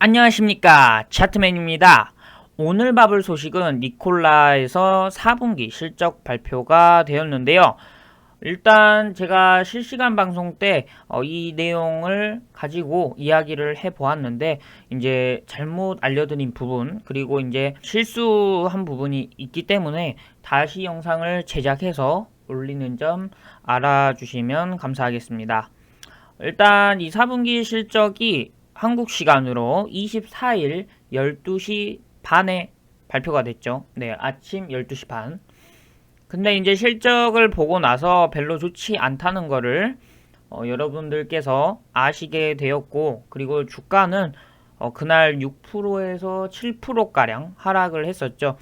안녕하십니까 차트맨입니다. 오늘 봐볼 소식은 니콜라에서 4분기 실적 발표가 되었는데요. 일단 제가 실시간 방송 때 이 내용을 가지고 이야기를 해 보았는데 이제 잘못 알려드린 부분 그리고 이제 실수한 부분이 있기 때문에 다시 영상을 제작해서 올리는 점 알아주시면 감사하겠습니다. 일단 이 4분기 실적이 한국 시간으로 24일 12시 반에 발표가 됐죠. 네, 아침 12시 반. 근데 이제 실적을 보고 나서 별로 좋지 않다는 거를 어, 여러분들께서 아시게 되었고, 그리고 주가는 어, 그날 6%에서 7%가량 하락을 했었죠.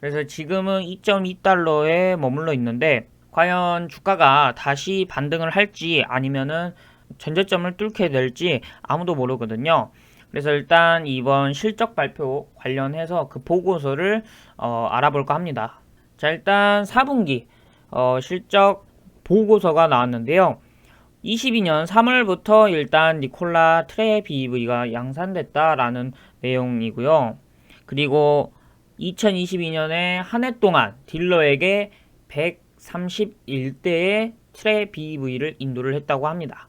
그래서 지금은 2.2달러에 머물러 있는데, 과연 주가가 다시 반등을 할지 아니면은 전저점을 뚫게 될지 아무도 모르거든요. 그래서 일단 이번 실적 발표 관련해서 그 보고서를 어, 알아볼까 합니다. 자, 일단 4분기 어, 실적 보고서가 나왔는데요. 22년 3월부터 일단 니콜라 트레 BEV가 양산됐다라는 내용이고요. 그리고 2022년에 한 해 동안 딜러에게 131대의 트레 BEV를 인도를 했다고 합니다.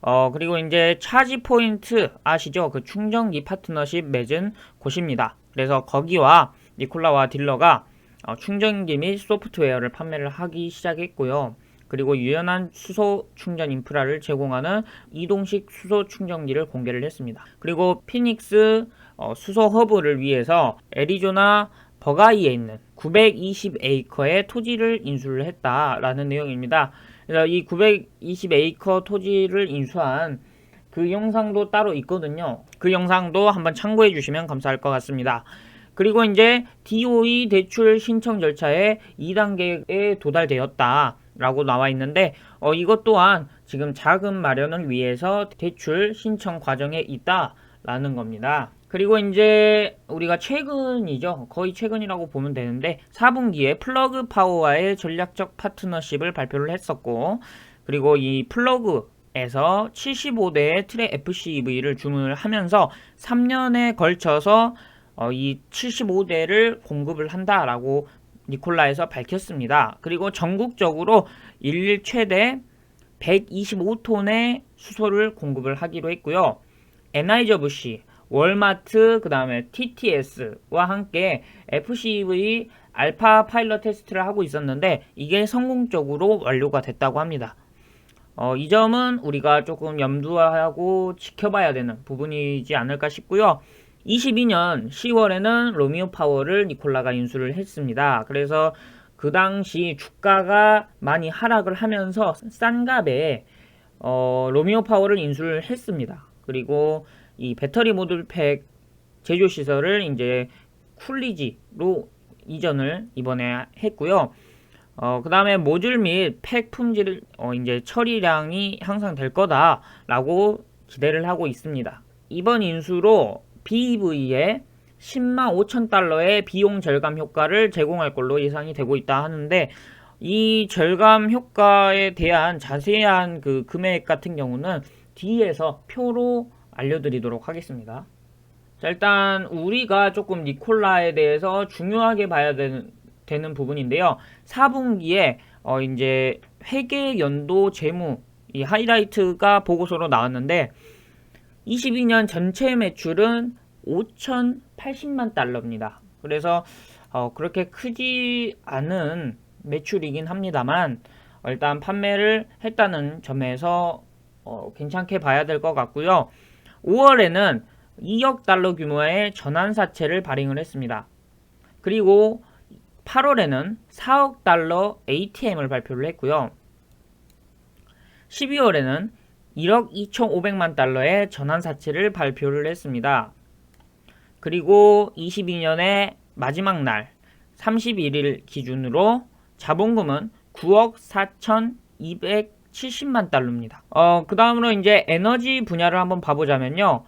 어, 그리고 이제 차지 포인트 아시죠? 그 충전기 파트너십 맺은 곳입니다. 그래서 거기와 니콜라와 딜러가 어, 충전기 및 소프트웨어를 판매를 하기 시작했고요. 그리고 유연한 수소 충전 인프라를 제공하는 이동식 수소 충전기를 공개를 했습니다. 그리고 피닉스 어, 수소 허브를 위해서 애리조나 버가이에 있는 920 에이커의 토지를 인수를 했다라는 내용입니다. 이 920에이커 토지를 인수한 그 영상도 따로 있거든요. 그 영상도 한번 참고해 주시면 감사할 것 같습니다. 그리고 이제 DOE 대출 신청 절차에 2단계에 도달되었다 라고 나와 있는데 어, 이것 또한 지금 자금 마련을 위해서 대출 신청 과정에 있다 라는 겁니다. 그리고 이제 우리가 최근이죠. 거의 최근이라고 보면 되는데 4분기에 플러그 파워와의 전략적 파트너십을 발표를 했었고 그리고 이 플러그에서 75대의 트랙 FCV를 주문을 하면서 3년에 걸쳐서 어, 이 75대를 공급을 한다라고 니콜라에서 밝혔습니다. 그리고 전국적으로 일일 최대 125톤의 수소를 공급을 하기로 했고요. 에나이저 부시, 월마트, 그 다음에 TTS와 함께 FCV 알파 파일럿 테스트를 하고 있었는데 이게 성공적으로 완료가 됐다고 합니다. 어, 이 점은 우리가 조금 염두하고 지켜봐야 되는 부분이지 않을까 싶고요. 22년 10월에는 로미오 파워를 니콜라가 인수를 했습니다. 그래서 그 당시 주가가 많이 하락을 하면서 싼 값에 어, 로미오 파워를 인수를 했습니다. 그리고 이 배터리 모듈팩 제조 시설을 이제 쿨리지로 이전을 이번에 했고요. 어, 그 다음에 모듈 및 팩 품질, 어, 이제 처리량이 향상 될 거다라고 기대를 하고 있습니다. 이번 인수로 BEV에 10만 5천 달러의 비용 절감 효과를 제공할 걸로 예상이 되고 있다 하는데 이 절감 효과에 대한 자세한 그 금액 같은 경우는 뒤에서 표로 알려드리도록 하겠습니다. 자, 일단 우리가 조금 니콜라에 대해서 중요하게 봐야 되는, 되는 부분인데요. 4분기에 어, 이제 회계 연도 재무 이 하이라이트가 보고서로 나왔는데 22년 전체 매출은 5,080만 달러입니다. 그래서 어, 그렇게 크지 않은 매출이긴 합니다만 일단 판매를 했다는 점에서 어, 괜찮게 봐야 될 것 같고요. 5월에는 2억 달러 규모의 전환사채를 발행을 했습니다. 그리고 8월에는 4억 달러 ATM을 발표를 했고요. 12월에는 1억 2,500만 달러의 전환사채를 발표를 했습니다. 그리고 22년의 마지막 날 31일 기준으로 자본금은 9억 4,200 70만 달러입니다. 어, 그 다음으로 이제 에너지 분야를 한번 봐보자면요.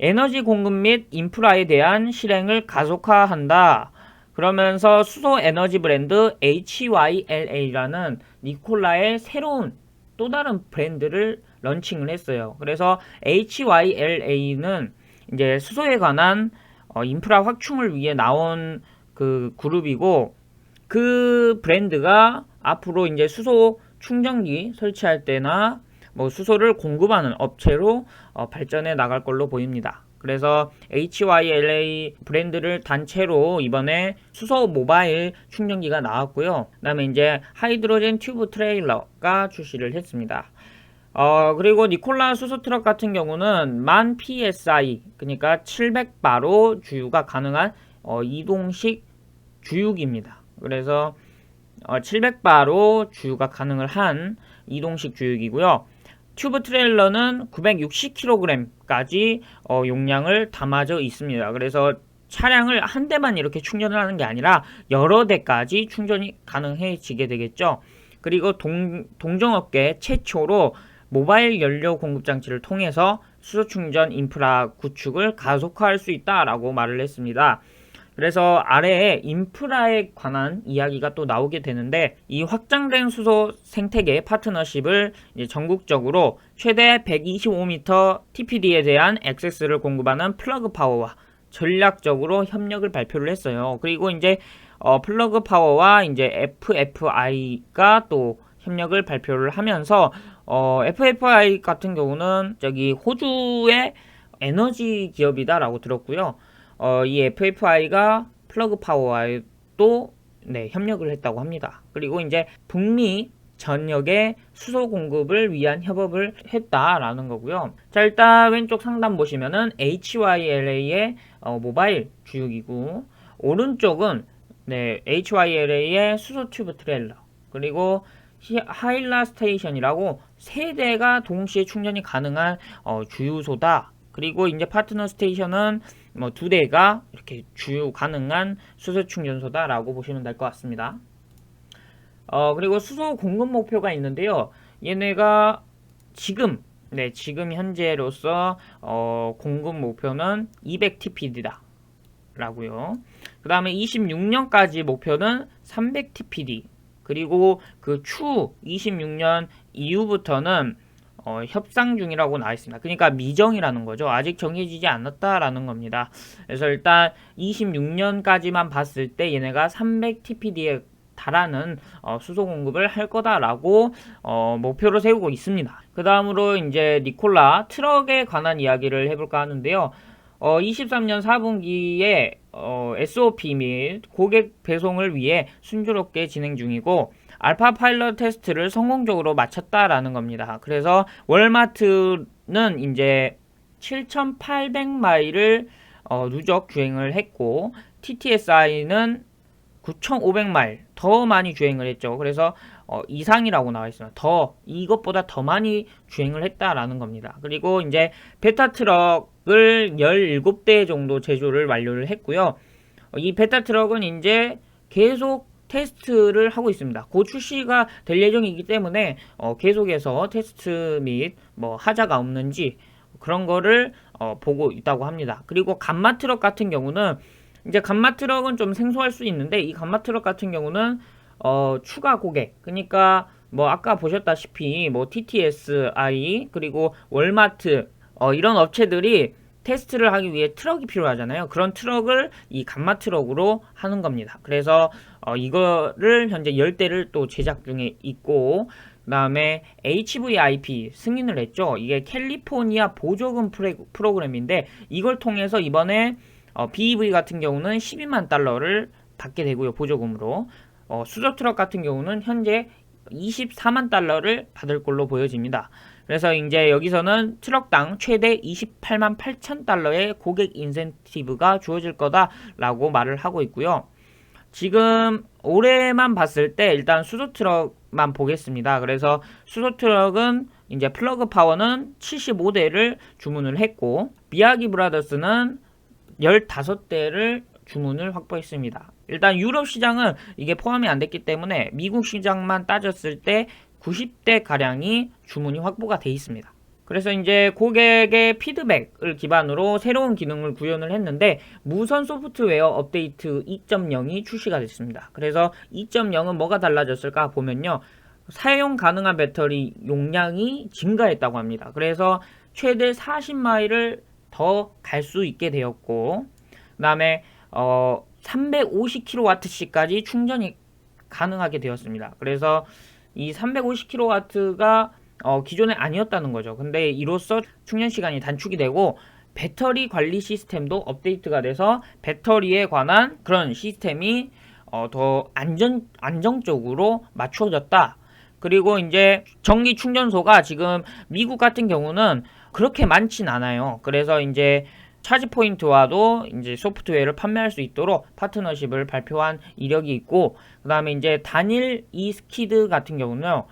에너지 공급 및 인프라에 대한 실행을 가속화한다. 그러면서 수소 에너지 브랜드 HYLA라는 니콜라의 새로운 또 다른 브랜드를 런칭을 했어요. 그래서 HYLA는 이제 수소에 관한 어, 인프라 확충을 위해 나온 그 그룹이고 그 브랜드가 앞으로 이제 수소 충전기 설치할 때나 뭐 수소를 공급하는 업체로 어, 발전해 나갈 걸로 보입니다. 그래서 HYLA 브랜드를 단체로 이번에 수소 모바일 충전기가 나왔고요. 그다음에 이제 하이드로젠 튜브 트레일러가 출시를 했습니다. 어, 그리고 니콜라 수소 트럭 같은 경우는 만 PSI, 그러니까 700바로 주유가 가능한 어, 이동식 주유기입니다. 그래서 어, 700바로 주유가 가능을 한 이동식 주유기고요. 튜브 트레일러는 960kg까지 어, 용량을 담아져 있습니다. 그래서 차량을 한 대만 이렇게 충전을 하는 게 아니라 여러 대까지 충전이 가능해지게 되겠죠. 그리고 동, 동종업계 최초로 모바일 연료 공급 장치를 통해서 수소 충전 인프라 구축을 가속화할 수 있다라고 말을 했습니다. 그래서 아래에 인프라에 관한 이야기가 또 나오게 되는데 이 확장된 수소 생태계 파트너십을 전국적으로 최대 125m TPD에 대한 액세스를 공급하는 플러그 파워와 전략적으로 협력을 발표를 했어요. 그리고 이제 어, 플러그 파워와 이제 FFI가 또 협력을 발표를 하면서 어, FFI 같은 경우는 저기 호주의 에너지 기업이다라고 들었고요. 어, 이 FFI가 플러그 파워와도 네, 협력을 했다고 합니다. 그리고 이제 북미 전역의 수소 공급을 위한 협업을 했다라는 거고요. 자, 일단 왼쪽 상단 보시면은 HYLA의 어, 모바일 주유기구, 오른쪽은 네, HYLA의 수소 튜브 트레일러, 그리고 하일라 스테이션이라고 세 대가 동시에 충전이 가능한 어, 주유소다. 그리고 이제 파트너 스테이션은 뭐 두 대가 이렇게 주유 가능한 수소 충전소다라고 보시면 될 것 같습니다. 어, 그리고 수소 공급 목표가 있는데요. 얘네가 지금 네, 지금 현재로서 어, 공급 목표는 200TPD다. 라고요. 그 다음에 26년까지 목표는 300TPD. 그리고 그추 26년 이후부터는 어, 협상 중이라고 나와 있습니다. 그러니까 미정이라는 거죠. 아직 정해지지 않았다라는 겁니다. 그래서 일단 26년까지만 봤을 때 얘네가 300TPD에 달하는 어, 수소 공급을 할 거다라고 어, 목표로 세우고 있습니다. 그 다음으로 이제 니콜라 트럭에 관한 이야기를 해볼까 하는데요. 어, 23년 4분기에 어, SOP 및 고객 배송을 위해 순조롭게 진행 중이고 알파 파일럿 테스트를 성공적으로 마쳤다라는 겁니다. 그래서 월마트는 이제 7,800마일을 어, 누적 주행을 했고 TTSI는 9,500마일 더 많이 주행을 했죠. 그래서 어, 이상이라고 나와 있습니다. 더 이것보다 더 많이 주행을 했다라는 겁니다. 그리고 이제 베타 트럭을 17대 정도 제조를 완료를 했고요. 어, 이 베타 트럭은 이제 계속 테스트를 하고 있습니다. 곧 출시가 될 예정이기 때문에 어, 계속해서 테스트 및 뭐 하자가 없는지 그런 거를 어, 보고 있다고 합니다. 그리고 감마 트럭 같은 경우는 이제 감마 트럭은 좀 생소할 수 있는데 이 감마 트럭 같은 경우는 어, 추가 고객 그러니까 뭐 아까 보셨다시피 뭐 TTSI 그리고 월마트 어, 이런 업체들이 테스트를 하기 위해 트럭이 필요하잖아요. 그런 트럭을 이 감마 트럭으로 하는 겁니다. 그래서 어, 이거를 현재 10대를 또 제작 중에 있고 그 다음에 HVIP 승인을 했죠. 이게 캘리포니아 보조금 프로그램인데 이걸 통해서 이번에 어, BEV 같은 경우는 12만 달러를 받게 되고요. 보조금으로. 어, 수저 트럭 같은 경우는 현재 24만 달러를 받을 걸로 보여집니다. 그래서 이제 여기서는 트럭당 최대 28만 8천 달러의 고객 인센티브가 주어질 거다라고 말을 하고 있고요. 지금 올해만 봤을 때 일단 수소 트럭만 보겠습니다. 그래서 수소 트럭은 이제 플러그 파워는 75대를 주문을 했고 미야기 브라더스는 15대를 주문을 확보했습니다. 일단 유럽 시장은 이게 포함이 안 됐기 때문에 미국 시장만 따졌을 때 90대 가량이 주문이 확보가 돼 있습니다. 그래서 이제 고객의 피드백을 기반으로 새로운 기능을 구현을 했는데 무선 소프트웨어 업데이트 2.0이 출시가 됐습니다. 그래서 2.0은 뭐가 달라졌을까 보면요. 사용 가능한 배터리 용량이 증가했다고 합니다. 그래서 최대 40마일을 더 갈 수 있게 되었고 그다음에 어 350kWh까지 충전이 가능하게 되었습니다. 그래서 이 350kW가 어, 기존에 아니었다는 거죠. 근데 이로써 충전 시간이 단축이 되고 배터리 관리 시스템도 업데이트가 돼서 배터리에 관한 그런 시스템이 어, 더 안전 안정적으로 맞춰졌다. 그리고 이제 전기 충전소가 지금 미국 같은 경우는 그렇게 많진 않아요. 그래서 이제 차지 포인트와도 이제 소프트웨어를 판매할 수 있도록 파트너십을 발표한 이력이 있고 그다음에 이제 단일 이스키드 같은 경우는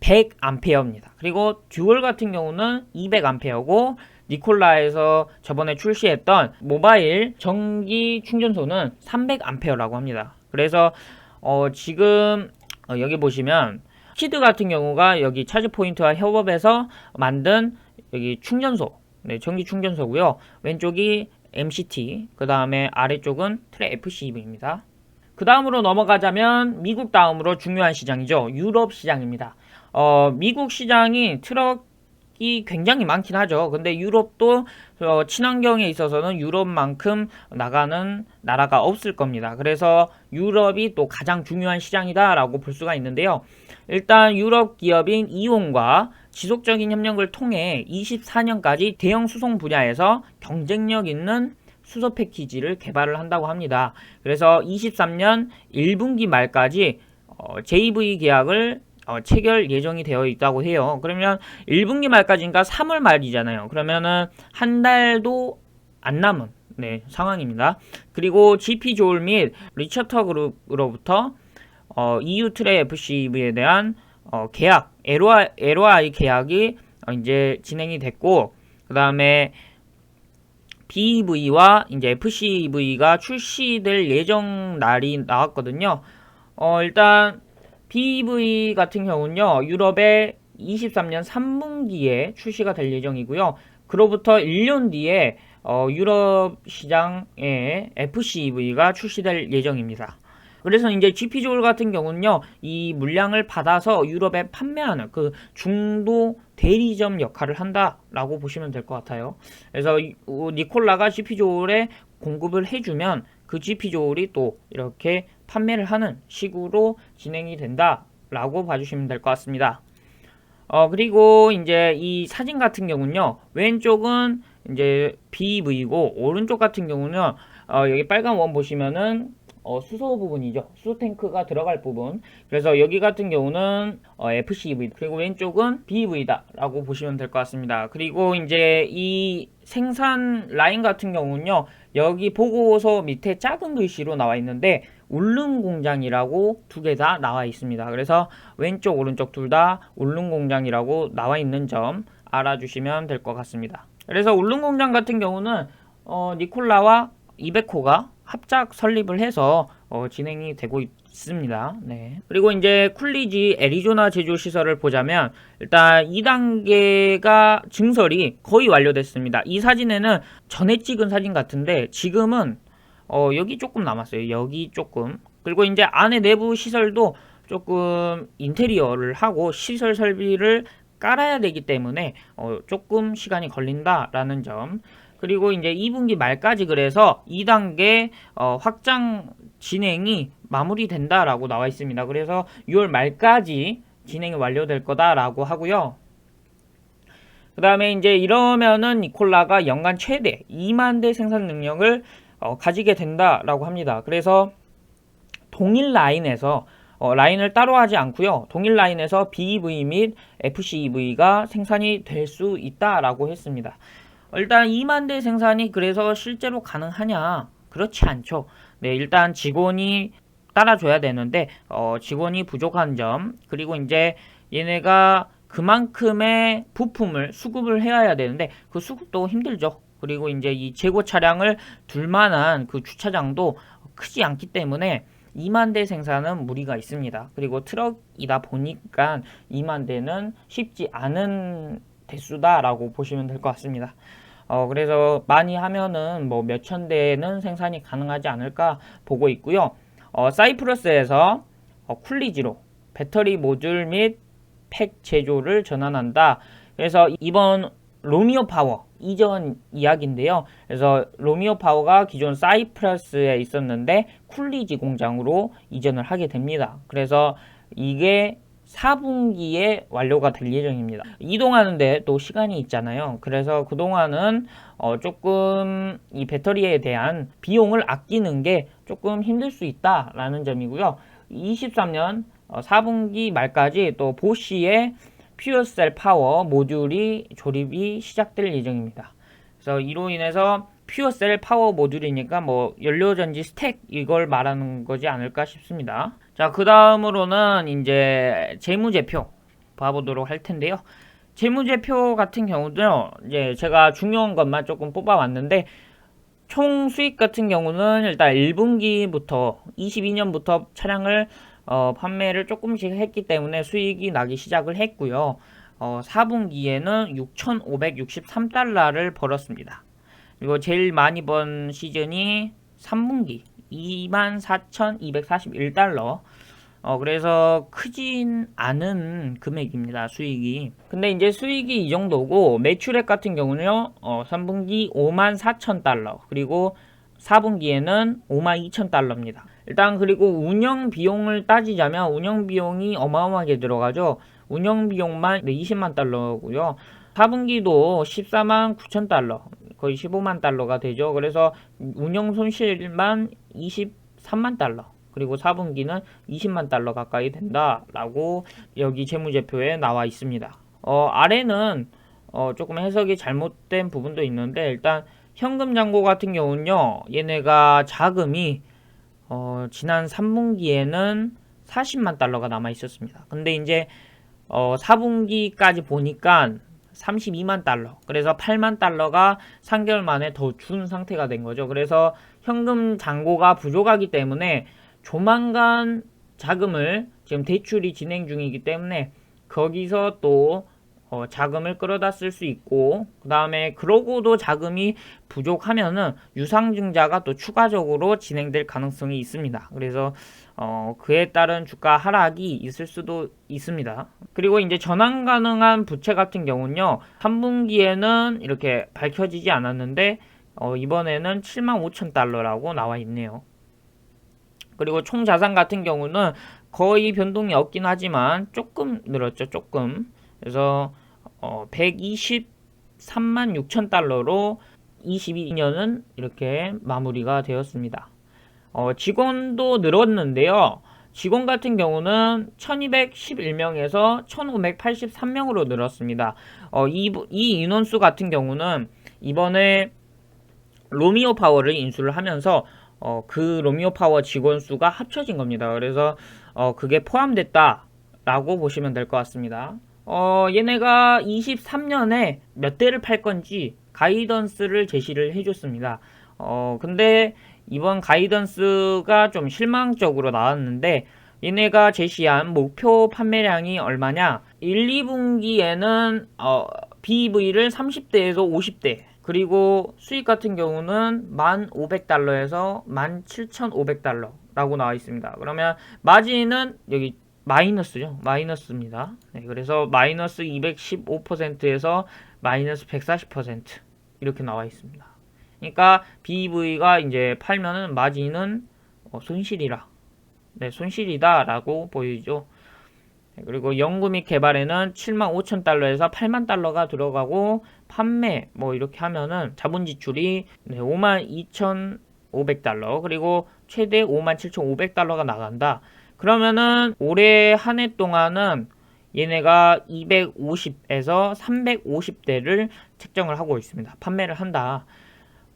요. 100암페어입니다. 그리고 듀얼 같은 경우는 200암페어고 니콜라에서 저번에 출시했던 모바일 전기 충전소는 300암페어라고 합니다. 그래서 어 지금 어 여기 보시면 키드 같은 경우가 여기 차지 포인트와 협업해서 만든 여기 충전소, 네, 전기 충전소고요. 왼쪽이 MCT, 그 다음에 아래쪽은 트레 FCV입니다. 그 다음으로 넘어가자면 미국 다음으로 중요한 시장이죠. 유럽 시장입니다. 어, 미국 시장이 트럭이 굉장히 많긴 하죠. 근데 유럽도 어, 친환경에 있어서는 유럽만큼 나가는 나라가 없을 겁니다. 그래서 유럽이 또 가장 중요한 시장이다라고 볼 수가 있는데요. 일단 유럽 기업인 이온과 지속적인 협력을 통해 24년까지 대형 수송 분야에서 경쟁력 있는 수소 패키지를 개발을 한다고 합니다. 그래서 23년 1분기 말까지 어, JV 계약을 어, 체결 예정이 되어 있다고 해요. 그러면 1분기 말까지니까 3월 말이잖아요. 그러면은 한 달도 안 남은 네, 상황입니다. 그리고 GP 조울 및 리처터 그룹으로부터 어, EU 트레 FCV에 대한 어, 계약, LOI, LOI 계약이 어, 이제 진행이 됐고, 그 다음에 BEV와 이제 FCV가 출시될 예정 날이 나왔거든요. 어, 일단 BEV 같은 경우는요, 유럽에 23년 3분기에 출시가 될 예정이고요. 그로부터 1년 뒤에 어, 유럽 시장에 FCV가 출시될 예정입니다. 그래서 이제 GP 조울 같은 경우는요, 이 물량을 받아서 유럽에 판매하는 그 중도 대리점 역할을 한다라고 보시면 될 것 같아요. 그래서 니콜라가 GP 조울에 공급을 해주면 그 GP 조울이 또 이렇게 판매를 하는 식으로 진행이 된다라고 봐주시면 될 것 같습니다. 어, 그리고 이제 이 사진 같은 경우는요, 왼쪽은 이제 BV고, 오른쪽 같은 경우는 어, 여기 빨간 원 보시면은 어, 수소 부분이죠. 수소 탱크가 들어갈 부분. 그래서 여기 같은 경우는 어, FCV 그리고 왼쪽은 BV다라고 보시면 될 것 같습니다. 그리고 이제 이 생산 라인 같은 경우는요. 여기 보고서 밑에 작은 글씨로 나와 있는데 울릉 공장이라고 두 개 다 나와 있습니다. 그래서 왼쪽 오른쪽 둘 다 울릉 공장이라고 나와 있는 점 알아주시면 될 것 같습니다. 그래서 울릉 공장 같은 경우는 어, 니콜라와 이베코가 합작 설립을 해서 어, 진행이 되고 있습니다. 네. 그리고 이제 쿨리지 애리조나 제조 시설을 보자면 일단 2단계가 증설이 거의 완료됐습니다. 이 사진에는 전에 찍은 사진 같은데 지금은 어, 여기 조금 남았어요. 여기 조금. 그리고 이제 안에 내부 시설도 조금 인테리어를 하고 시설 설비를 깔아야 되기 때문에 어, 조금 시간이 걸린다라는 점. 그리고 이제 2분기 말까지 그래서 2단계 어, 확장 진행이 마무리된다라고 나와 있습니다. 그래서 6월 말까지 진행이 완료될 거다라고 하고요. 그 다음에 이제 이러면은 니콜라가 연간 최대 2만 대 생산 능력을 어, 가지게 된다라고 합니다. 그래서 동일 라인에서 어, 라인을 따로 하지 않고요. 동일 라인에서 BEV 및 FCEV가 생산이 될 수 있다라고 했습니다. 일단 2만 대 생산이 그래서 실제로 가능하냐? 그렇지 않죠. 네, 일단 직원이 따라줘야 되는데 어, 직원이 부족한 점 그리고 이제 얘네가 그만큼의 부품을 수급을 해야 되는데 그 수급도 힘들죠. 그리고 이제 이 재고 차량을 둘 만한 그 주차장도 크지 않기 때문에 2만 대 생산은 무리가 있습니다. 그리고 트럭이다 보니까 2만 대는 쉽지 않은 대수다라고 보시면 될 것 같습니다. 어, 그래서 많이 하면은 뭐 몇 천 대는 생산이 가능하지 않을까 보고 있고요. 어, 사이프러스에서 어, 쿨리지로 배터리 모듈 및 팩 제조를 전환한다. 그래서 이번 로미오 파워 이전 이야기인데요. 그래서 로미오 파워가 기존 사이프러스에 있었는데 쿨리지 공장으로 이전을 하게 됩니다. 그래서 이게 4분기에 완료가 될 예정입니다. 이동하는데 또 시간이 있잖아요. 그래서 그동안은 어 조금 이 배터리에 대한 비용을 아끼는 게 조금 힘들 수 있다라는 점이고요. 23년 어 4분기 말까지 또 보쉬의 퓨어셀 파워 모듈이 조립이 시작될 예정입니다. 그래서 이로 인해서 퓨어셀 파워 모듈이니까 뭐 연료전지 스택 이걸 말하는 거지 않을까 싶습니다. 자, 그 다음으로는 이제 재무제표 봐보도록 할 텐데요. 재무제표 같은 경우도 이제 제가 중요한 것만 조금 뽑아왔는데 총 수익 같은 경우는 일단 1분기부터 22년부터 차량을 어, 판매를 조금씩 했기 때문에 수익이 나기 시작을 했고요. 어, 4분기에는 6,563달러를 벌었습니다. 그리고 제일 많이 번 시즌이 3분기 24,241달러. 어, 그래서 크진 않은 금액입니다. 수익이. 근데 이제 수익이 이 정도고 매출액 같은 경우는요. 어, 3분기 54,000달러. 그리고 4분기에는 52,000달러입니다. 일단 그리고 운영 비용을 따지자면 운영 비용이 어마어마하게 들어가죠. 운영 비용만 20만 달러고요. 4분기도 14만 9천 달러, 거의 15만 달러가 되죠. 그래서 운영 손실만 23만 달러. 그리고 4분기는 20만 달러 가까이 된다라고 여기 재무제표에 나와 있습니다. 어, 아래는 어, 조금 해석이 잘못된 부분도 있는데 일단 현금 잔고 같은 경우는요. 얘네가 자금이 어, 지난 3분기에는 40만 달러가 남아 있었습니다. 근데 이제 어, 4분기까지 보니까 32만 달러. 그래서 8만 달러가 3개월 만에 더 준 상태가 된 거죠. 그래서 현금 잔고가 부족하기 때문에 조만간 자금을 지금 대출이 진행 중이기 때문에 거기서 또 어, 자금을 끌어다 쓸 수 있고 그 다음에 그러고도 자금이 부족하면은 유상증자가 또 추가적으로 진행될 가능성이 있습니다. 그래서 어, 그에 따른 주가 하락이 있을 수도 있습니다. 그리고 이제 전환 가능한 부채 같은 경우는요. 3분기에는 이렇게 밝혀지지 않았는데 어, 이번에는 7만 5천 달러라고 나와 있네요. 그리고 총 자산 같은 경우는 거의 변동이 없긴 하지만 조금 늘었죠. 조금. 그래서 어, 123만 6천 달러로 22년은 이렇게 마무리가 되었습니다. 어, 직원도 늘었는데요. 직원 같은 경우는 1211명에서 1583명으로 늘었습니다. 어, 이, 이 인원수 같은 경우는 이번에 로미오 파워를 인수를 하면서 어, 그 로미오 파워 직원 수가 합쳐진 겁니다. 그래서 어, 그게 포함됐다라고 보시면 될 것 같습니다. 어, 얘네가 23년에 몇 대를 팔 건지 가이던스를 제시를 해줬습니다. 어, 근데 이번 가이던스가 좀 실망적으로 나왔는데 얘네가 제시한 목표 판매량이 얼마냐? 1, 2분기에는 어, BEV를 30대에서 50대 그리고 수익 같은 경우는 1,500달러에서 17,500달러라고 나와 있습니다. 그러면 마진은 여기 마이너스죠. 마이너스입니다. 네, 그래서 마이너스 215%에서 마이너스 140% 이렇게 나와 있습니다. 그러니까 BEV가 이제 팔면은 마진은 어, 손실이라. 네, 손실이다라고 보이죠. 네, 그리고 연구 및 개발에는 7만 5천 달러에서 8만 달러가 들어가고 판매 뭐 이렇게 하면은 자본 지출이 네, 5만 2,500달러 그리고 최대 5만 7,500달러가 나간다. 그러면은 올해 한 해 동안은 얘네가 250에서 350대를 책정을 하고 있습니다. 판매를 한다.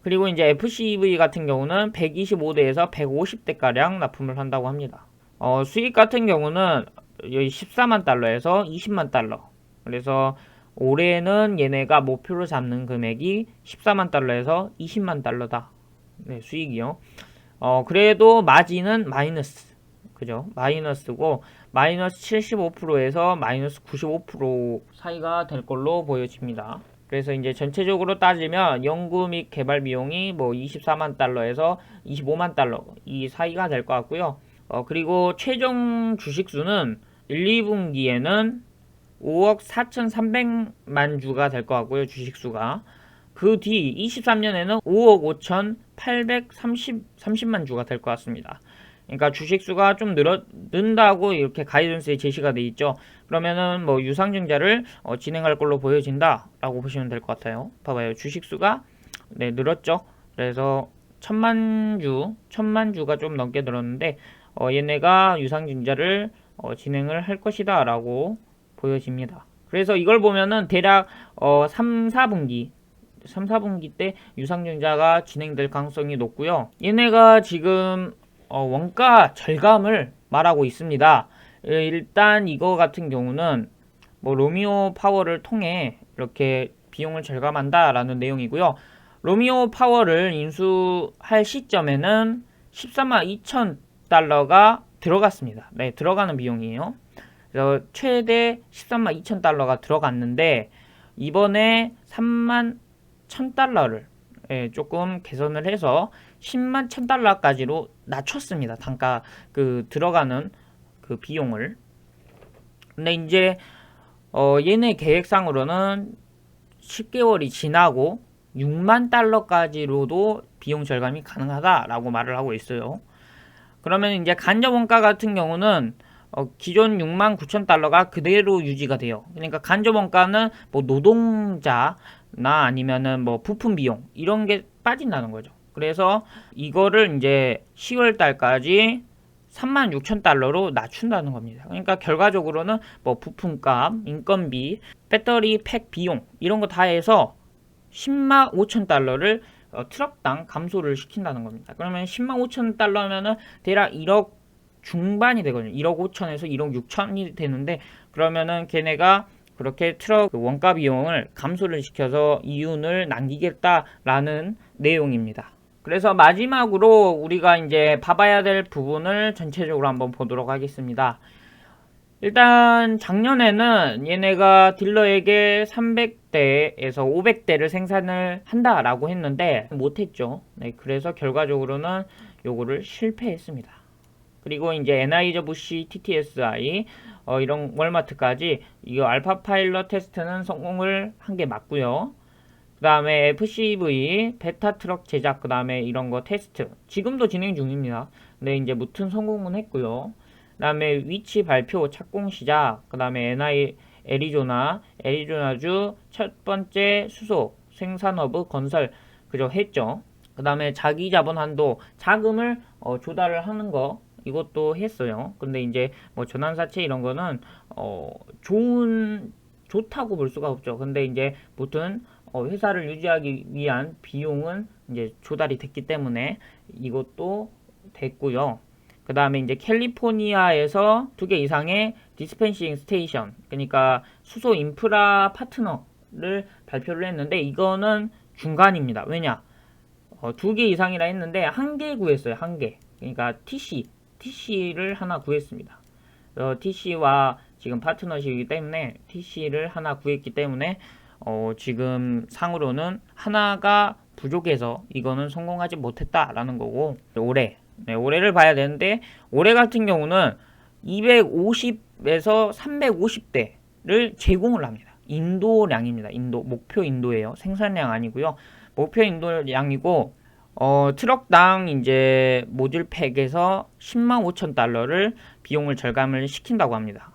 그리고 이제 FCEV 같은 경우는 125대에서 150대가량 납품을 한다고 합니다. 어, 수익 같은 경우는 여기 14만 달러에서 20만 달러. 그래서 올해는 얘네가 목표로 잡는 금액이 14만 달러에서 20만 달러다. 네, 수익이요. 어, 그래도 마진은 마이너스. 그죠? 마이너스고 마이너스 75%에서 마이너스 95% 사이가 될 걸로 보여집니다. 그래서 이제 전체적으로 따지면 연구 및 개발 비용이 뭐 24만 달러에서 25만 달러 이 사이가 될 것 같고요. 어, 그리고 최종 주식 수는 1, 2분기에는 5억 4,300만 주가 될 것 같고요. 주식 수가. 그 뒤 23년에는 5억 5,830만 주가 될 것 같습니다. 그러니까 주식 수가 좀 늘어 는다고 이렇게 가이던스에 제시가 돼 있죠. 그러면은 뭐 유상증자를 어, 진행할 걸로 보여진다라고 보시면 될 것 같아요. 봐봐요. 주식 수가 네, 늘었죠. 그래서 천만 주, 천만 주가 좀 넘게 늘었는데 어, 얘네가 유상증자를 어, 진행을 할 것이다라고 보여집니다. 그래서 이걸 보면은 대략 어, 3, 4분기 3, 4분기 때 유상증자가 진행될 가능성이 높고요. 얘네가 지금 어, 원가 절감을 말하고 있습니다. 예, 일단 이거 같은 경우는 뭐 로미오 파워를 통해 이렇게 비용을 절감한다라는 내용이고요. 로미오 파워를 인수할 시점에는 13만 2천 달러가 들어갔습니다. 네, 들어가는 비용이에요. 그래서 최대 13만 2천 달러가 들어갔는데 이번에 3만 1천 달러를 예, 조금 개선을 해서 10만 1천 달러까지로 낮췄습니다. 단가 그 들어가는 그 비용을. 근데 이제 어 얘네 계획상으로는 10개월이 지나고 6만 달러까지로도 비용 절감이 가능하다라고 말을 하고 있어요. 그러면 이제 간접 원가 같은 경우는 어, 기존 6만 9천 달러가 그대로 유지가 돼요. 그러니까 간접 원가는 뭐 노동자나 아니면은 뭐 부품 비용 이런 게 빠진다는 거죠. 그래서 이거를 이제 10월 달까지 3만 6천 달러로 낮춘다는 겁니다. 그러니까 결과적으로는 뭐 부품값, 인건비, 배터리 팩 비용 이런 거 다 해서 10만 5천 달러를 어, 트럭당 감소를 시킨다는 겁니다. 그러면 10만 5천 달러면은 대략 1억 중반이 되거든요. 1억 5천에서 1억 6천이 되는데 그러면은 걔네가 그렇게 트럭 그 원가 비용을 감소를 시켜서 이윤을 남기겠다라는 내용입니다. 그래서 마지막으로 우리가 이제 봐봐야 될 부분을 전체적으로 한번 보도록 하겠습니다. 일단 작년에는 얘네가 딜러에게 300대에서 500대를 생산을 한다라고 했는데 못했죠. 네, 그래서 결과적으로는 요거를 실패했습니다. 그리고 이제 NI저 부시 TTSI 어, 이런 월마트까지 이 알파 파일럿 테스트는 성공을 한 게 맞고요. 그 다음에 FCV 베타 트럭 제작 그 다음에 이런 거 테스트 지금도 진행 중입니다. 근데 이제 무튼 성공은 했고요. 그 다음에 위치 발표 착공 시작 그 다음에 NI 애리조나 애리조나주 첫 번째 수소 생산허브 건설 그저 했죠. 그 다음에 자기 자본 한도 자금을 어, 조달을 하는 거 이것도 했어요. 근데 이제 뭐 전환사채 이런 거는 어 좋은 좋다고 볼 수가 없죠. 근데 이제 무튼 어 회사를 유지하기 위한 비용은 이제 조달이 됐기 때문에 이것도 됐고요. 그 다음에 이제 캘리포니아에서 두 개 이상의 디스펜싱 스테이션, 그러니까 수소 인프라 파트너를 발표를 했는데 이거는 중간입니다. 왜냐? 어, 두 개 이상이라 했는데 한 개 구했어요. 한 개. 그러니까 TC, TC를 하나 구했습니다. 어, TC와 지금 파트너십이기 때문에 TC를 하나 구했기 때문에 어, 지금 상으로는 하나가 부족해서 이거는 성공하지 못했다라는 거고 올해 네, 올해를 봐야 되는데 올해 같은 경우는 250에서 350대를 제공을 합니다. 인도량입니다. 인도 목표 인도예요. 생산량 아니고요. 목표 인도량이고 어, 트럭당 이제 모듈 팩에서 10만 5천 달러를 비용을 절감을 시킨다고 합니다.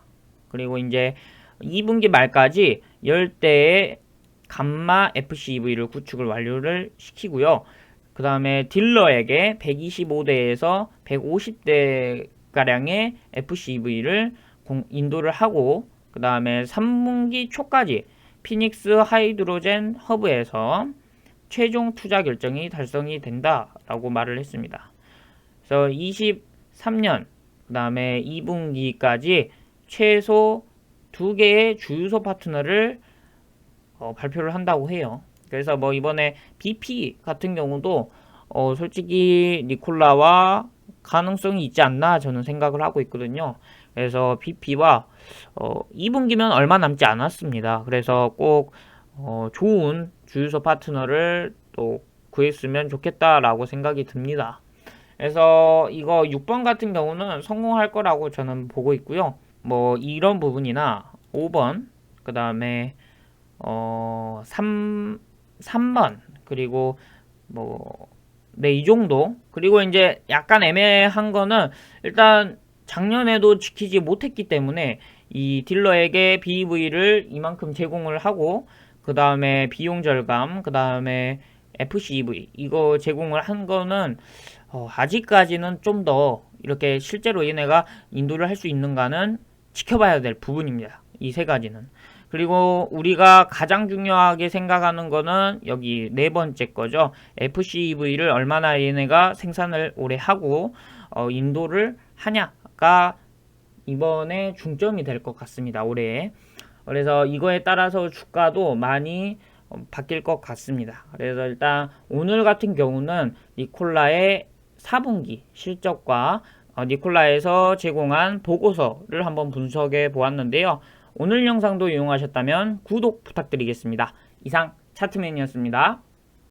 그리고 이제 2분기 말까지 10대의 감마 FCV를 구축을 완료를 시키고요. 그 다음에 딜러에게 125대에서 150대 가량의 FCV를 인도를 하고 그 다음에 3분기 초까지 피닉스 하이드로젠 허브에서 최종 투자 결정이 달성이 된다라고 말을 했습니다. 그래서 23년 그 다음에 2분기까지 최소 두 개의 주유소 파트너를 어, 발표를 한다고 해요. 그래서 뭐 이번에 BP 같은 경우도 어, 솔직히 니콜라와 가능성이 있지 않나 저는 생각을 하고 있거든요. 그래서 BP와 어, 2분기면 얼마 남지 않았습니다. 그래서 꼭 어, 좋은 주유소 파트너를 또 구했으면 좋겠다라고 생각이 듭니다. 그래서 이거 6번 같은 경우는 성공할 거라고 저는 보고 있고요. 뭐 이런 부분이나 5번, 그 다음에 어, 3, 3번, 그리고 뭐, 네, 이 정도. 그리고 이제 약간 애매한 거는 일단 작년에도 지키지 못했기 때문에 이 딜러에게 BEV를 이만큼 제공을 하고 그 다음에 비용 절감, 그 다음에 FCEV 이거 제공을 한 거는 어, 아직까지는 좀 더 이렇게 실제로 얘네가 인도를 할 수 있는가는 지켜봐야 될 부분입니다. 이 세 가지는. 그리고 우리가 가장 중요하게 생각하는 거는 여기 네 번째 거죠. FCEV를 얼마나 얘네가 생산을 오래 하고 어, 인도를 하냐가 이번에 중점이 될 것 같습니다. 올해. 그래서 이거에 따라서 주가도 많이 어, 바뀔 것 같습니다. 그래서 일단 오늘 같은 경우는 니콜라의 4분기 실적과 어, 니콜라에서 제공한 보고서를 한번 분석해 보았는데요. 오늘 영상도 이용하셨다면 구독 부탁드리겠습니다. 이상 차트맨이었습니다.